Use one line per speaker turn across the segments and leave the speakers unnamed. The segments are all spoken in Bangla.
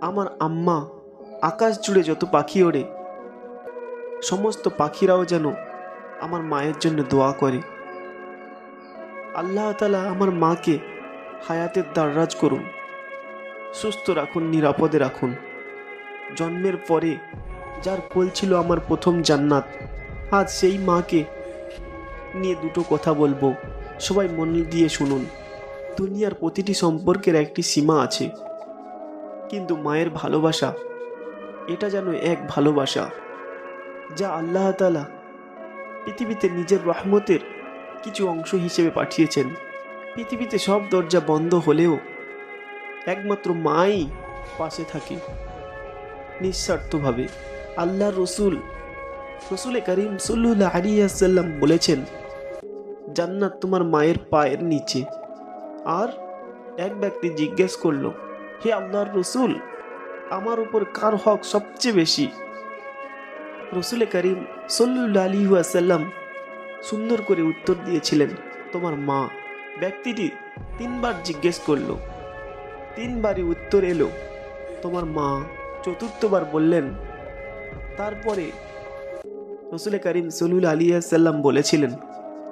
আমার আম্মা আকাশ জুড়ে যত পাখি ওড়ে, সমস্ত পাখিরাও যেন আমার মায়ের জন্য দোয়া করে। আল্লাহ তালা আমার মাকে হায়াতের দাররাজ করুন, সুস্থ রাখুন, নিরাপদে রাখুন। জন্মের পরে যার কোল ছিল আমার প্রথম জান্নাত, আজ সেই মাকে নিয়ে দুটো কথা বলব। সবাই মন দিয়ে শুনুন। দুনিয়ার প্রতিটি সম্পর্কের একটি সীমা আছে। কিন্তু মায়ের ভালোবাসা, এটা যেন এক ভালোবাসা, যা আল্লাহ তালা পৃথিবীতে নিজের রহমতের কিছু অংশ হিসেবে পাঠিয়েছেন। পৃথিবীতে সব দরজা বন্ধ হলেও একমাত্র মাই পাশে থাকে। নিঃস্বার্থভাবে আল্লাহ রসুল, রসুলে করিম সাল্লাহ আলিয়াল্লাম বলেছেন, জান্নাত তোমার মায়ের পায়ের নিচে। আর এক ব্যক্তি জিজ্ঞেস করল হে আল্লাহর রসুল, আমার উপর কার হক সবচেয়ে বেশি? রসুল করিম সল্লু আলী আসাল্লাম সুন্দর করে উত্তর দিয়েছিলেন, তোমার মা ব্যক্তিটি তিনবার জিজ্ঞেস করল। তিনবারই উত্তর এলো, তোমার মা চতুর্থবার বললেন। তারপরে রসুলে করিম সলুল আলী সাল্লাম বলেছিলেন,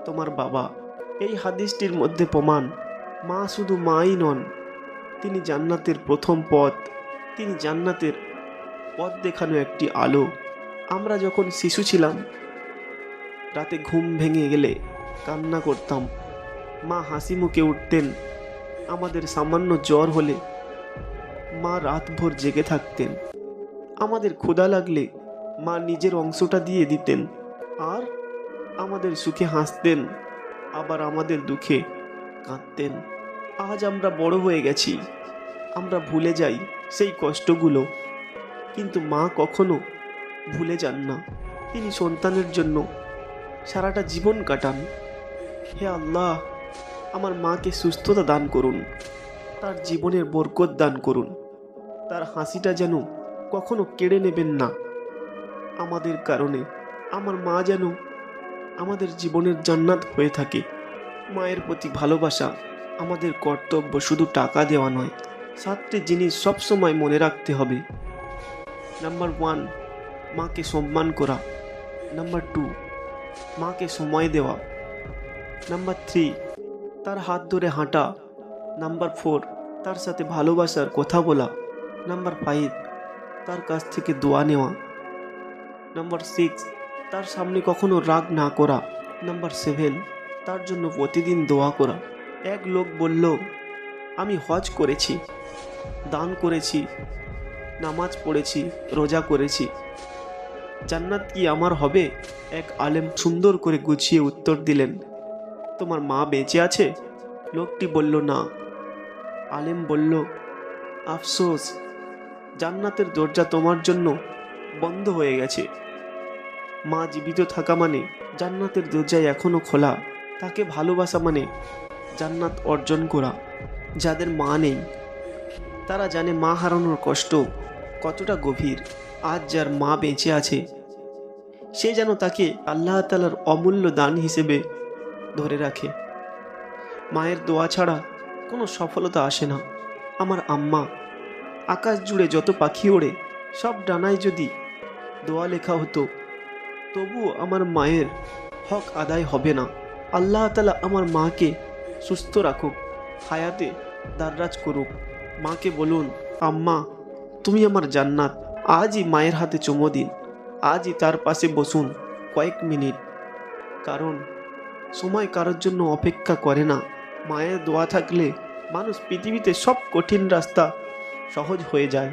তোমার বাবা এই হাদিসটির মধ্যে প্রমাণ, মা শুধু মাই নন তিনি জান্নাতের প্রথম পথ, তিনি জান্নাতের পথ দেখানো একটি আলো। আমরা যখন শিশু ছিলাম, রাতে ঘুম ভেঙে গেলে কান্না করতাম। মা হাসি মুখে উঠতেন, আমাদের সামান্য জ্বর হলে মা রাতভর জেগে থাকতেন। আমাদের ক্ষুধা লাগলে মা নিজের অংশটা দিয়ে দিতেন, আর আমাদের সুখে হাসতেন, আবার আমাদের দুঃখে কাঁদতেন। আজ আমরা বড় হয়ে গেছি। আমরা ভুলে যাই সেই কষ্টগুলো। কিন্তু মা কখনো ভুলে যান না। তিনি সন্তানের জন্য সারাটা জীবন কাটান। হে আল্লাহ, আমার মাকে সুস্থতা দান করুন। তার জীবনের বরকত দান করুন। তার হাসিটা যেন কখনো কেড়ে নেবেন না। আমাদের কারণে আমার মা যেন আমাদের জীবনের জান্নাত হয়ে থাকে। মায়ের প্রতি ভালোবাসা আমাদের কর্তব্য শুধু টাকা দেওয়া নয়, সাতটি জিনিস সবসময় মনে রাখতে হবে। নাম্বার ওয়ান, মাকে সম্মান করা। নাম্বার টু, মাকে সময় দেওয়া। নাম্বার থ্রি, তার হাত ধরে হাঁটা। নাম্বার ফোর, তার সাথে ভালোবাসার কথা বলা। নাম্বার ফাইভ, তার কাছ থেকে দোয়া নেওয়া। নাম্বার সিক্স, তার সামনে কখনো রাগ না করা। নাম্বার সেভেন, তার জন্য প্রতিদিন দোয়া করা। এক লোক বলল, আমি হজ করেছি, দান করেছি, নামাজ পড়েছি, রোজা করেছি। জান্নাত কি আমার হবে? এক আলেম সুন্দর করে গুছিয়ে উত্তর দিলেন, তোমার মা বেঁচে আছে? লোকটি বলল, না। আলেম বলল, আফসোস, জান্নাতের দরজা তোমার জন্য বন্ধ হয়ে গেছে। মা জীবিত থাকা মানে জান্নাতের দরজা এখনও খোলা। তাকে ভালোবাসা মানে জান্নাত অর্জন করা, যাদের মা নেই। তারা জানে মা হারানোর কষ্ট কতটা গভীর, আজ যার মা বেঁচে আছে। সে যেন তাকে আল্লাহ তালার অমূল্য দান হিসেবে ধরে রাখে। মায়ের দোয়া ছাড়া কোনো সফলতা আসে না। আমার আম্মা, আকাশ জুড়ে যত পাখি ওড়ে, সব ডানায় যদি দোয়া লেখা হতো, তবুও আমার মায়ের হক আদায় হবে না। আল্লাহ তালা আমার মাকে সুস্থ রাখুক, হায়াতে দাররাজ করুক। মাকে বলুন, আম্মা, তুমি আমার জান্নাত, আজই মায়ের হাতে চুমো দিন, আজই তার পাশে বসুন কয়েক মিনিট। কারণ সময় কারোর জন্য অপেক্ষা করে না। মায়ের দোয়া থাকলে মানুষ পৃথিবীতে সব কঠিন রাস্তা সহজ হয়ে যায়।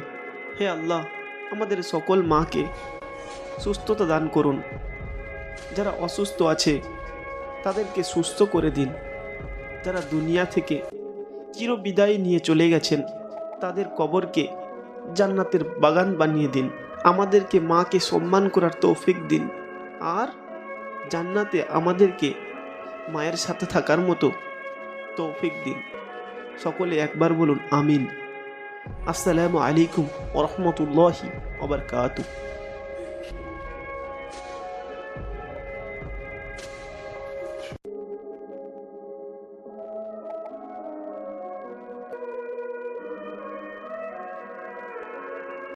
হে আল্লাহ, আমাদের সকল মাকে সুস্থতা দান করুন। যারা অসুস্থ আছে, তাদেরকে সুস্থ করে দিন। যারা দুনিয়া থেকে চিরবিদায় নিয়ে চলে গেছেন। তাদের কবরকে জান্নাতের বাগান বানিয়ে দিন। আমাদেরকে মাকে সম্মান করার তৌফিক দিন। আর জান্নাতে আমাদেরকে মায়ের সাথে থাকার মতো তৌফিক দিন। সকলে একবার বলুন, আমিন। আসসালামু আলাইকুম ওরহমতুল্লাহি কাতু